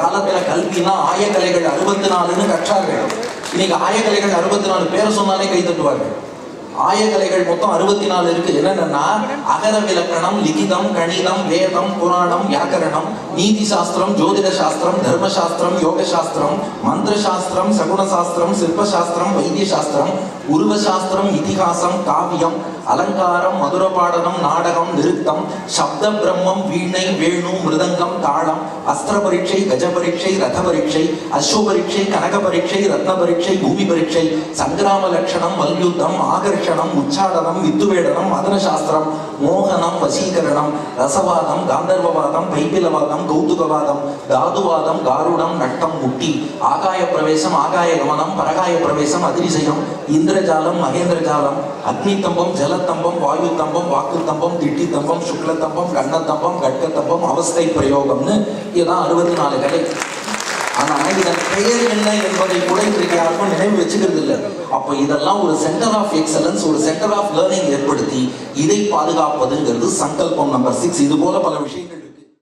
காலத்துல கல்வினா ஆயக்கலைகள் அறுபத்தி நாலுன்னு கற்றார்கள். இன்னைக்கு ஆயக்கலைகள் அறுபத்தி நாலு பேரை சொன்னாலே கை தட்டுவார்கள் ஆயக்கலைகள் மொத்தம் அறுபத்தி நாலு இருக்கு. என்னென்னா அகர விலக்கணம் லிகிதம் கணிதம் வேதம் புராணம் வியாக்கரணம் நீதி சாஸ்திரம் ஜோதிட சாஸ்திரம் தர்ம சாஸ்திரம் யோக சாஸ்திரம் மந்திர சாஸ்திரம் சகுண சாஸ்திரம் சிற்ப சாஸ்திரம் வைத்திய சாஸ்திரம் உருவ சாஸ்திரம் இதிகாசம் காவியம் அலங்காரம் மதுரபாடனம் நாடகம் நிறுத்தம் சப்த பிரம்மம் வீணை வேணு மிருதங்கம் தாளம் அஸ்திர பரீட்சை கஜ பரீட்சை ரத பரீட்சை அஸ்வ பரீட்சை கனக பரீட்சை ரத்ன பரீட்சை பூமி பரீட்சை சங்கிராம லட்சணம் மல்யுத்தம் ஆகர்ஷணம் உச்சாடனம் வித்துவேடனம் மதன சாஸ்திரம் மோகனம் வசீகரணம் ரசவாதம் காந்தர்வவாதம் பைப்பிலவாதம் கௌதுகவாதம் தாதுவாதம் காருடம் நட்டம் முட்டி ஆகாய பிரவேசம் ஆகாய கமனம் பரகாய பிரவேசம் அதிரிசயம் இந்திர இந்திரஜாலம் மகேந்திரஜாலம் அக்னி தம்பம் ஜலத்தம்பம் வாயு தம்பம் வாக்கு தம்பம் திட்டி தம்பம் சுக்ல தம்பம் கண்ண தம்பம் கட்க தம்பம் அவஸ்தை பிரயோகம்னு இதுதான் அறுபத்தி நாலு கலை ஆனா இதன் பெயர் என்ன என்பதை கூட இன்றைக்கு யாருக்கும் நினைவு வச்சுக்கிறது இல்லை. அப்போ இதெல்லாம் ஒரு சென்டர் ஆஃப் எக்ஸலன்ஸ் ஒரு சென்டர் ஆஃப் லேர்னிங் ஏற்படுத்தி இதை பாதுகாப்பதுங்கிறது சங்கல்பம் நம்பர் சிக்ஸ் இது போல பல விஷயங்கள்